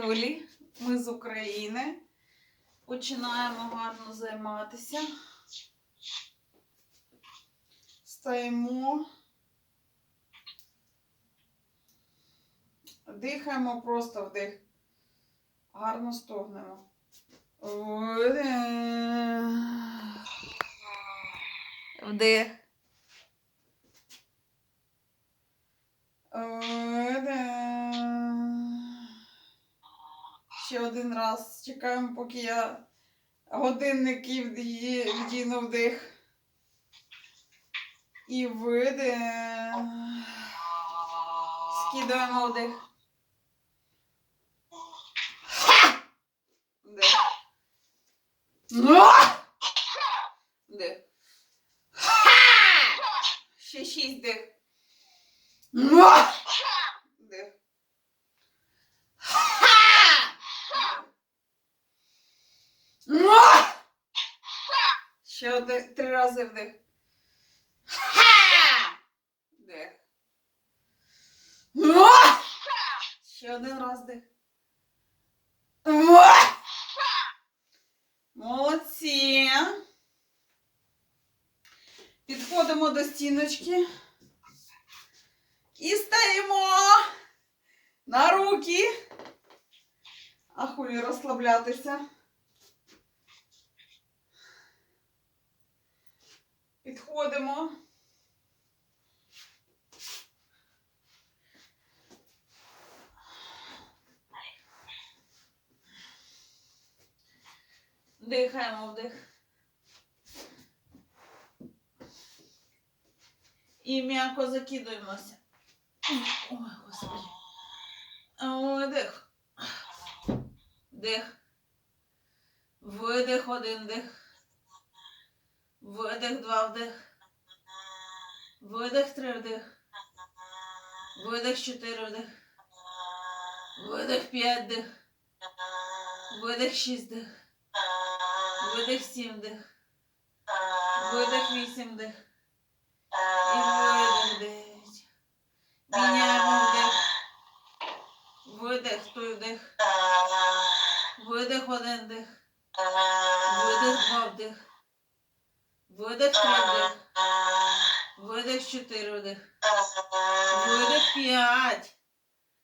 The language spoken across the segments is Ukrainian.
столі. Ми з України. Починаємо гарно займатися. Стаємо. Дихаємо просто вдих. Гарно стогнемо. Вдих. Вдих. Ще один раз. Чекаємо, поки я годинник і вді- вдіну вдих. І видих. Скидаємо вдих. Вдих. Вдих. Ще шість вдих. Вдих. Ще один, три рази вдих. Вдих. Ще один раз вдих. Молодці. Підходимо до стіночки. І стаємо на руки. А хулі розслаблятися. Підходимо. Дихаємо вдих. І м'яко закидуємося. Ой, господи. Вдих. Вдих. Видих, один дих. Видих, два вдих. Видих, три вдих. Видих, чотири вдих. Видих, п'ять дих. Видих, шість дих. Видих, сім дих. Видих, вісім дих. І видих, дев'ять. Міняємо вдих. Видих, той вдих. Видих, один дих. Видих, два вдих. Видих, три вдих. Видих, чотири вдих. Видих, п'ять.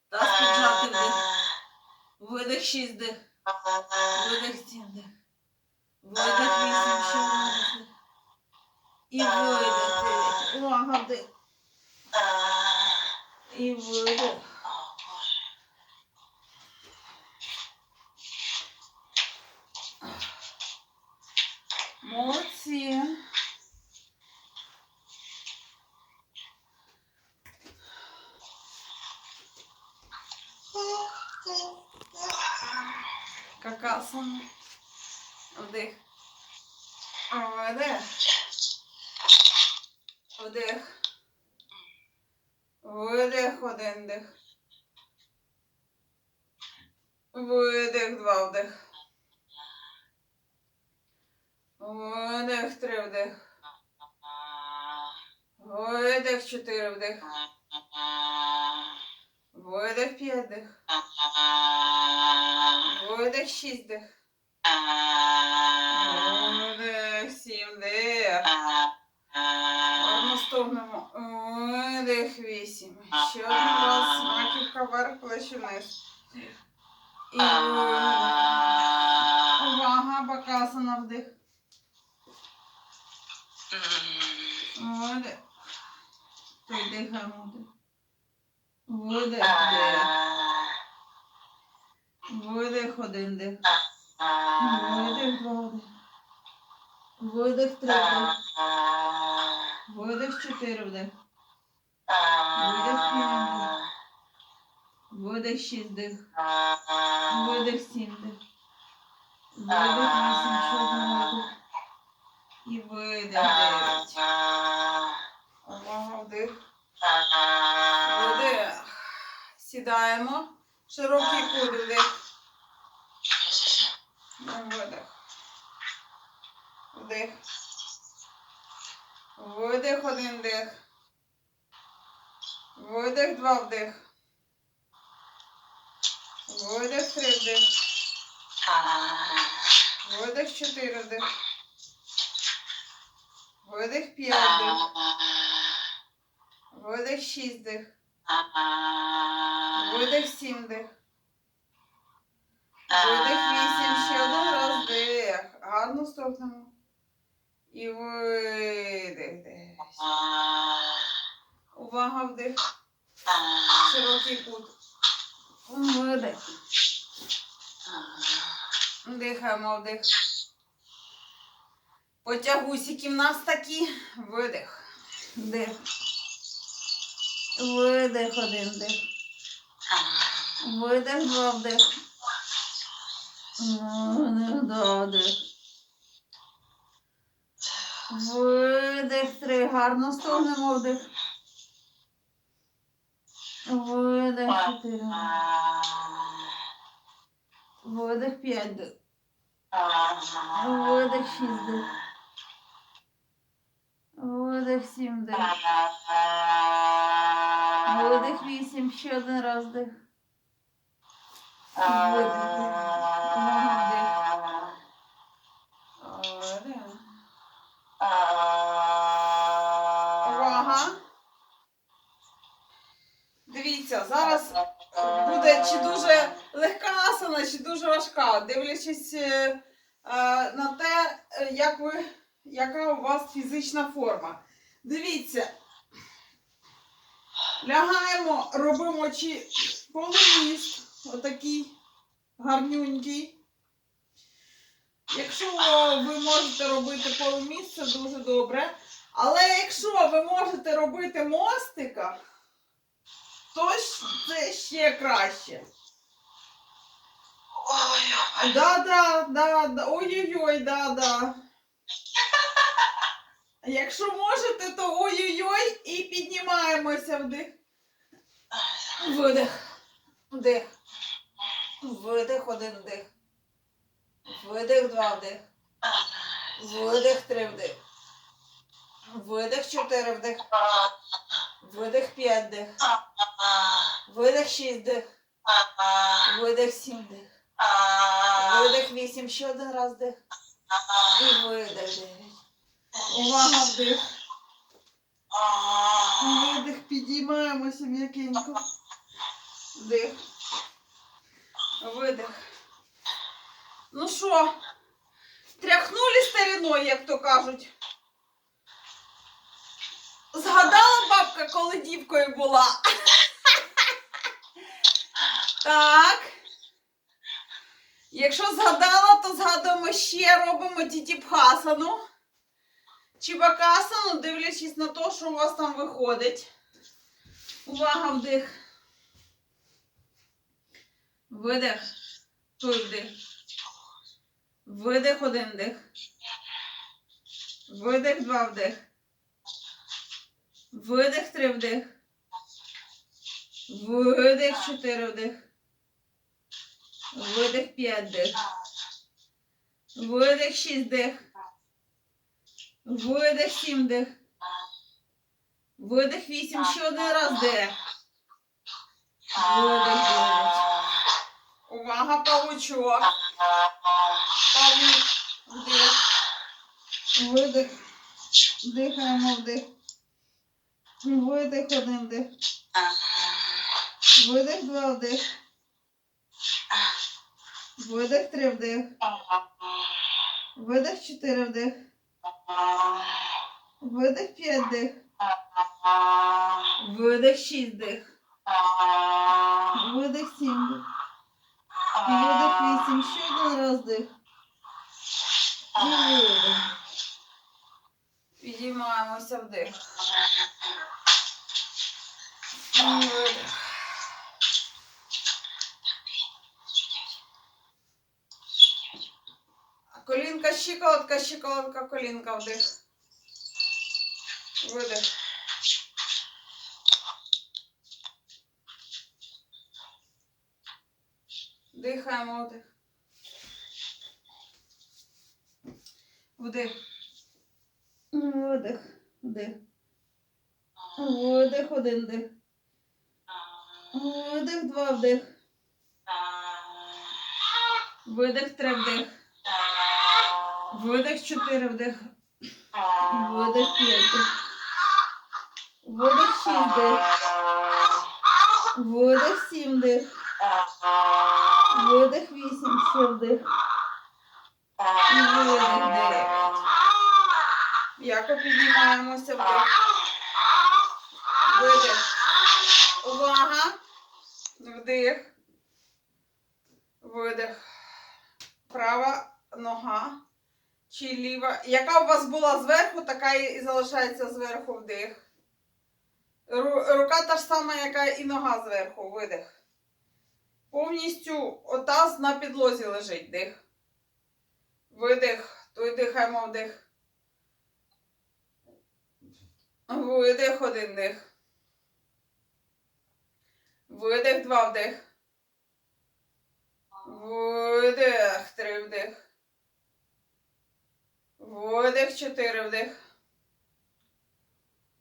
Таз піджати вдих. Видих, шість вдих. Видих, сім вдих. Видих, вісім, ще вдих. І видих, дев'ять. Увага, вдих. І видих. Молодці. Какасан. Вдих. Вдих. Вдих. Видих, один дих. Видих, два вдих. 4 вдих. Видих п'ять. вдих. Видих 6 вдих. Вдих 7 вдих. Одну стовнемо. Видих 8. Ще один раз. Маківка вверх, плечі вниз. І увага, показана вдих. Видих. Той дихаємо вдих. Видих. Видих, один дих. Видих, два. Видих, три вдих. Видих, чотири вдих. Видих, п'ять вдих. Видих, шість дих. Видих, сім дих. Видих, вісім, Сідаємо. Широкий вдих. Видих. Вдих. Видих, один дих. Видих, два вдих. Видих, три вдих. Видих, чотири вдих. Видих, п'ять вдих. Видих, шість вдих. Видих, сім вдих. Видих, вісім. Ще один раз вдих. Гарно стогнемо. І видих. десь. Увага, вдих. Широкий кут. Видих. Дихаємо вдих. Потягусики в нас такі. Видих. Вдих. Видих один вдих. Видих два вдих. Видих два вдих. Видих три. Гарно стогнемо вдих. Видих чотири. Видих п'ять вдих. Видих шість вдих. Видих сім вдих. Видих вісім. Ще один раз. Видих. Увага. Дивіться, зараз буде чи дуже легка асана, чи дуже важка, дивлячись е, е, на те, е, як ви, яка у вас фізична форма. Дивіться. Лягаємо, робимо чи полуміст, отакий гарнюнький. Якщо ви можете робити полуміст, це дуже добре. Але якщо ви можете робити мостика, то це ще краще. Да, да, да, да. Ой-ой-ой, да, да. Якщо можете, то ой-ой-ой і піднімаємося вдих. Видих. Вдих. Видих, один вдих. Видих, два вдих. Видих, три вдих. Видих, чотири вдих. Видих, п'ять вдих. Видих, шість вдих. Видих, сім вдих. Видих, вісім. Ще один раз вдих. І видих, дев'ять. Увага, вдих. Видих, підіймаємося м'якенько. Вдих. Видих. Ну що, тряхнули стариною, як то кажуть. Згадала бабка, коли дівкою була. Так. Якщо згадала, то згадуємо ще робимо тітіпхасану. Чібакасану, дивлячись на те, що у вас там виходить. Увага, вдих. Видих. Той вдих. Видих один вдих. Видих два вдих. Видих три вдих. Видих чотири вдих. Видих п'ять вдих. Видих шість вдих. Видих сім вдих. Видих вісім. Ще один раз вдих. Видих дев'ять. Увага, павучок. Павук. Вдих. Видих. Дихаємо вдих. Видих один вдих. Видих два вдих. Видих три вдих. Видих чотири вдих. Видих п'ять вдих. Видих шість вдих. Видих сім вдих. Видих вісім. Ще один раз вдих. І видих. Підіймаємося вдих. Видих. Колінка, щиколотка, щиколотка, колінка вдих. Видих. Дихаємо вдих. Вдих. Видих. Вдих. Видих один вдих. Видих два вдих. Видих, три вдих. Видих, чотири вдих. Видих, п'ять вдих. Видих, шість вдих. Видих, сім вдих. Видих, вісім, ще вдих. І видих, дев'ять. М'яко піднімаємося вдих. Видих. Увага. Вдих. Видих. Права нога. Чи ліва. Яка у вас була зверху, така і залишається зверху вдих. Рука та ж сама, яка і нога зверху. Видих. Повністю отаз на підлозі лежить. Дих. Видих. Той дихаємо вдих. Видих, один дих. Видих, два вдих. Видих, три вдих. Видих, чотири вдих.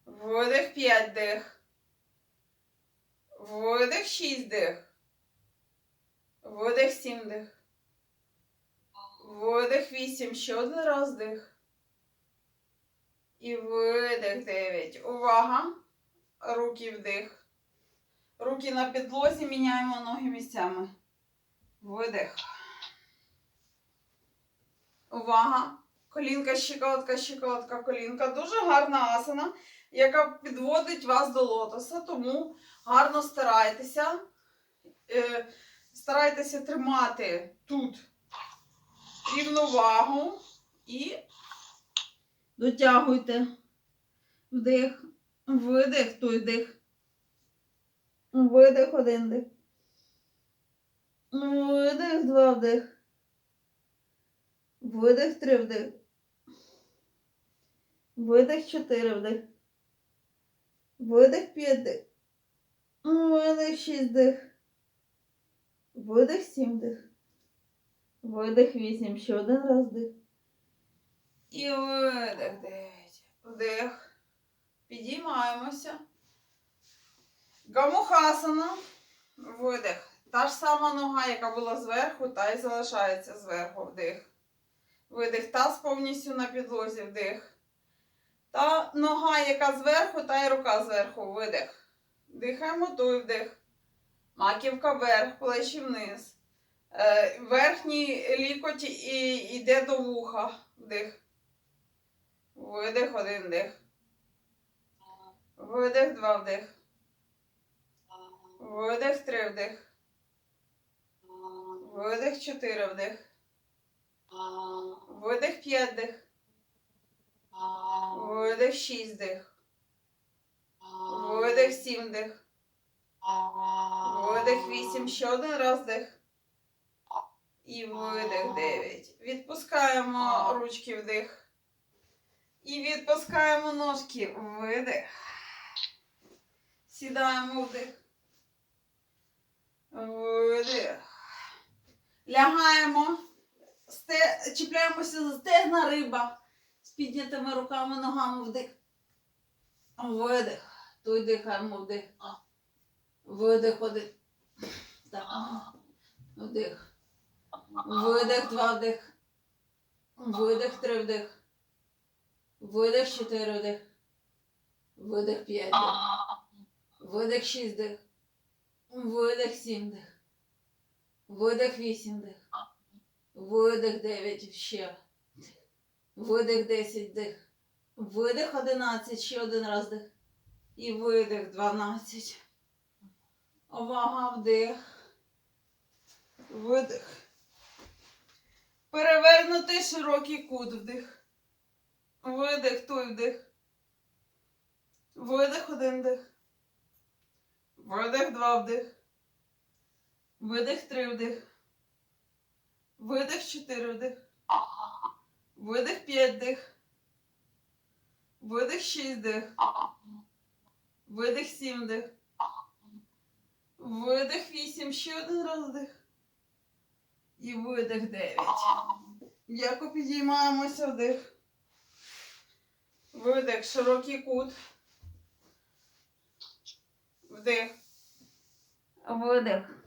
Видих, п'ять дих. Видих, шість дих. Видих, сім дих. Видих, вісім. Ще один раз дих. І видих, дев'ять. Увага. Руки вдих. Руки на підлозі, міняємо ноги місцями. Видих. Увага. Колінка, щиколотка, щиколотка, колінка. Дуже гарна асана, яка підводить вас до лотоса. Тому гарно старайтеся. Е, старайтеся тримати тут рівновагу і дотягуйте. Вдих, видих, той дих. Видих, один дих. Видих, два вдих. Видих, три вдих. Видих, чотири вдих. Видих, п'ять дих. Видих, шість дих. Видих, сім дих. Видих, вісім. Ще один раз дих. І видих, дев'ять. Вдих. Підіймаємося. Гамухасана. Видих. Та ж сама нога, яка була зверху, та й залишається зверху. Вдих. Видих. Таз повністю на підлозі. Вдих. Та нога, яка зверху, та й рука зверху. Видих. Дихаємо той вдих. Маківка вверх, плечі вниз. Е, верхній лікоть і йде до вуха. Вдих. Видих, один дих. Видих, два вдих. Видих, три вдих. Видих, чотири вдих. Видих, п'ять дих. Видих, шість дих. Видих, сім дих. Видих, вісім. Ще один раз дих. І видих, дев'ять. Відпускаємо ручки вдих. І відпускаємо ножки. Видих. Сідаємо вдих. Видих. Лягаємо. Чіпляємося за стегна риба. Піднятими руками, ногами вдих. Видих. Той дихаємо вдих. Видих один. Так. Вдих. Видих, два вдих. Видих, три вдих. Видих, чотири вдих. Видих, п'ять вдих. Видих, шість вдих. Видих, сім вдих. Видих, вісім вдих. Видих, дев'ять, ще. Видих, десять вдих. Видих, одинадцять, ще один раз вдих. І видих, дванадцять. Увага, вдих. Видих. Перевернутий широкий кут вдих. Видих, той вдих. Видих, один вдих. Видих, два вдих. Видих, три вдих. Видих, чотири вдих. Видих, п'ять вдих. Видих, шість вдих. Видих, сім вдих. Видих, вісім. Ще один раз вдих. І видих, дев'ять. Яко підіймаємося вдих. Видих, широкий кут. Вдих. Видих.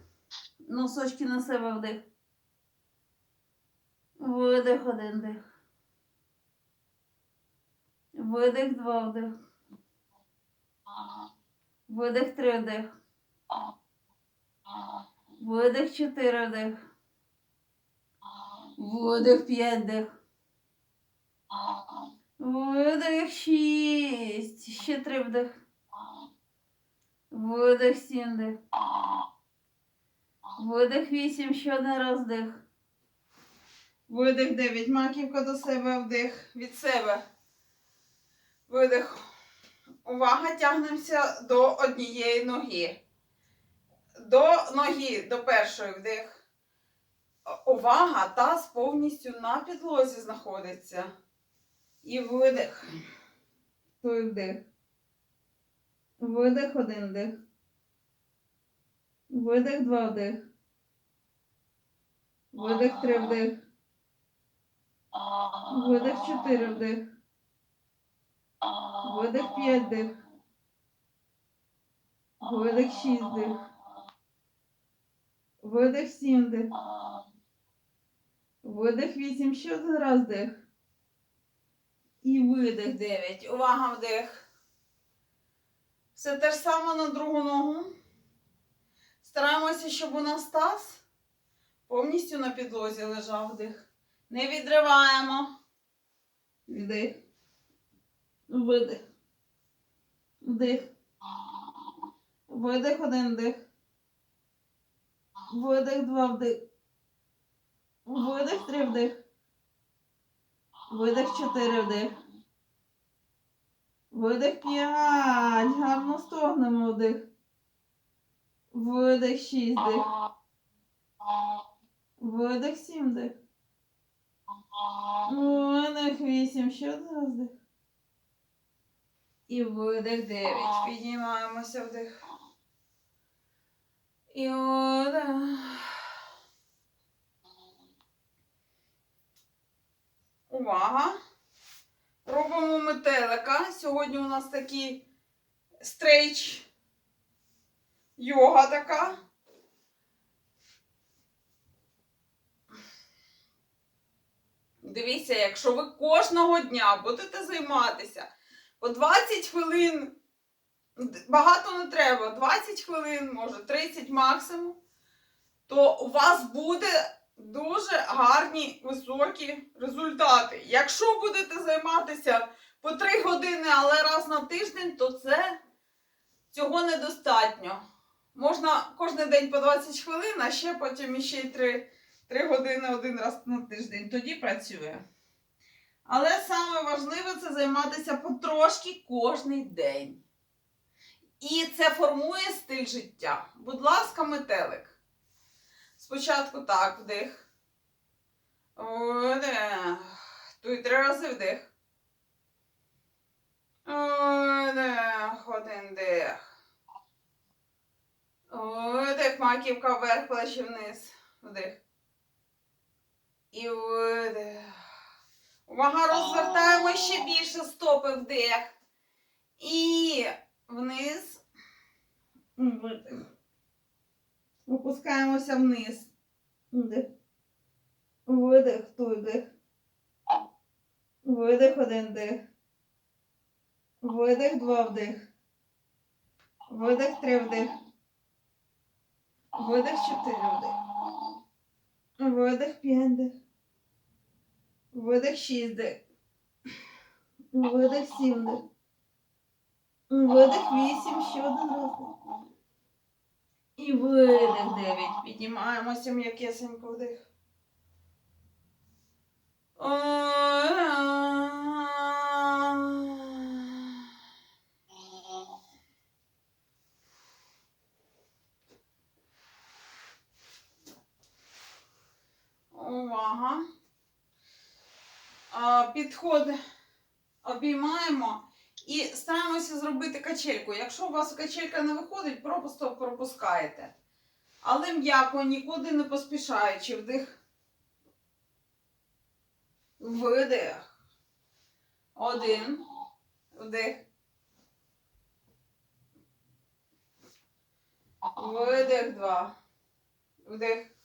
Носочки на себе вдих. Видих один дих. Видих два вдих. Видих три вдих. Видих чотири вдих. Видих п'ять вдих. Видих шість. Ще три вдих. Видих сім вдих. Видих вісім, ще один раз вдих. Видих 9. Маківка до себе, вдих від себе. Видих. Увага, тягнемося до однієї ноги. До ноги, до першої вдих. Увага, таз повністю на підлозі знаходиться. І видих. Той вдих. Видих один вдих. Видих два вдих. Видих три вдих. Видих чотири вдих. Видих п'ять вдих. Видих шість вдих. Видих сім вдих. Видих вісім. Ще один раз вдих. І видих дев'ять. Увага вдих. Все те ж саме на другу ногу. Стараємося, щоб у нас таз повністю на підлозі лежав вдих. Не відриваємо. Вдих. Видих. Вдих. Видих один вдих. Видих два вдих. Видих три вдих. Видих чотири вдих. Видих п'ять. Гарно стогнемо вдих. Видих шість вдих. Видих сім вдих. Видих вісім. Ще один раз вдих. І видих дев'ять. Піднімаємося вдих. І видих. Увага! Робимо метелика. Сьогодні у нас такий стрейч йога така. Дивіться, якщо ви кожного дня будете займатися по 20 хвилин, багато не треба, 20 хвилин, може 30 максимум, то у вас буде дуже гарні високі результати. Якщо будете займатися по 3 години, але раз на тиждень, то це цього недостатньо. Можна кожен день по 20 хвилин, а ще потім іще й 3, 3 години один раз на тиждень. Тоді працює. Але саме важливе це займатися потрошки кожний день. І це формує стиль життя. Будь ласка, метелик. Спочатку так, вдих. Вдих. Тут три рази вдих. Вдих. Один дих. Вдих, маківка вверх, плечі вниз. Вдих. І вдих. Увага, розвертаємо ще більше стопи вдих. І вниз. Видих. Опускаємося вниз. Вдих. Видих, той вдих. Видих, один дих. Видих, два вдих. Видих, три вдих. Видих, чотири вдих. Видих, п'ять вдих. Видих, шість вдих. Видих, сім вдих. Видих, вісім, ще один раз. І видих 9. Піднімаємося м'якесенько вдих. Увага. А, Підход обіймаємо і стараємося зробити качельку. Якщо у вас качелька не виходить, просто пропускаєте. Але м'яко, нікуди не поспішаючи. Вдих. Видих. Один. Вдих. Видих два. Вдих.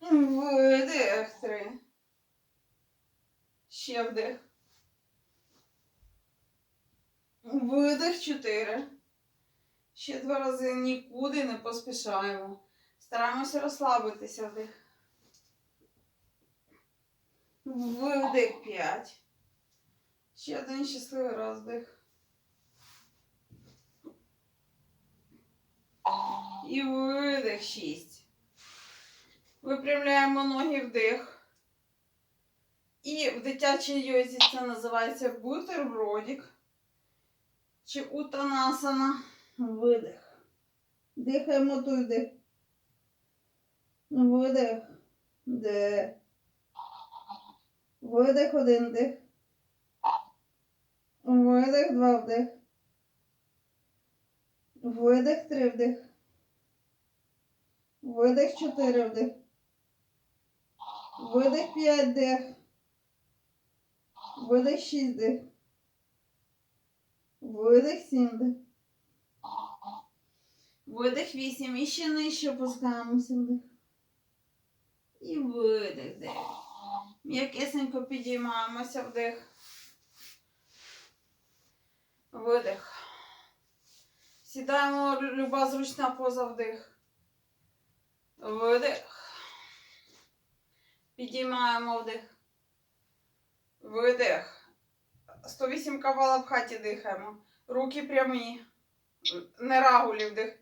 Видих три. Ще вдих. Видих чотири. Ще два рази нікуди не поспішаємо. Стараємося розслабитися вдих. Видих п'ять. Ще один щасливий роздих. І видих шість. Випрямляємо ноги вдих. І в дитячій йозі це називається бутербродик. Чи утанасана. Видих. Дихаємо туди. Видих. Де. Видих один дих. Видих два вдих. Видих три вдих. Видих чотири вдих. Видих п'ять дих. Видих шість дих. Видих сім дих. Видих вісім. І ще нижче опускаємося вдих. І видих дев'ять. М'якесенько підіймаємося вдих. Видих. Сідаємо люба зручна поза вдих. Видих. Підіймаємо вдих. Видих. 108 кавала в хаті дихаємо. Руки прямі. Не рагулі вдих.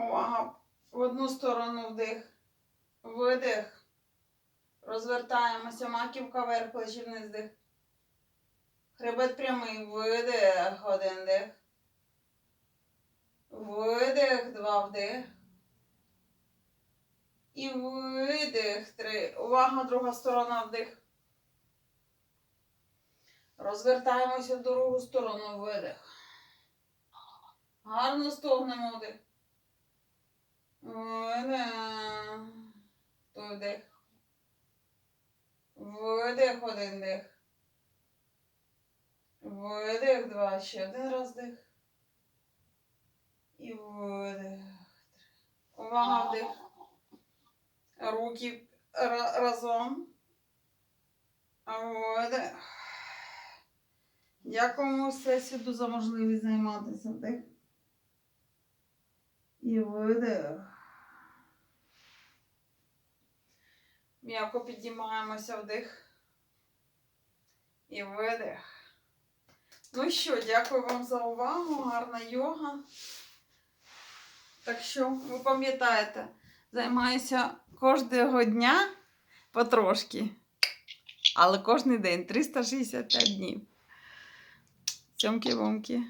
Увага. В одну сторону вдих. Видих. Розвертаємося. Маківка вверх, плечі вниз дих. Хребет прямий. Видих. Один дих. Видих. Два вдих. І видих. Три. Увага, друга сторона вдих. Розвертаємося в другу сторону. Видих. Гарно стогнемо вдих. Видих. Той вдих. Видих один дих. Видих два. Ще один раз дих. І видих. Увага вдих. Руки ра- разом. Видих. Дякуємо Всесвіту за можливість займатися вдих. І видих. М'яко підіймаємося вдих. І видих. Ну що, дякую вам за увагу. Гарна йога. Так що, ви пам'ятаєте, займаюся кожного дня потрошки. Але кожен день 365 днів. Цьомки-вомки.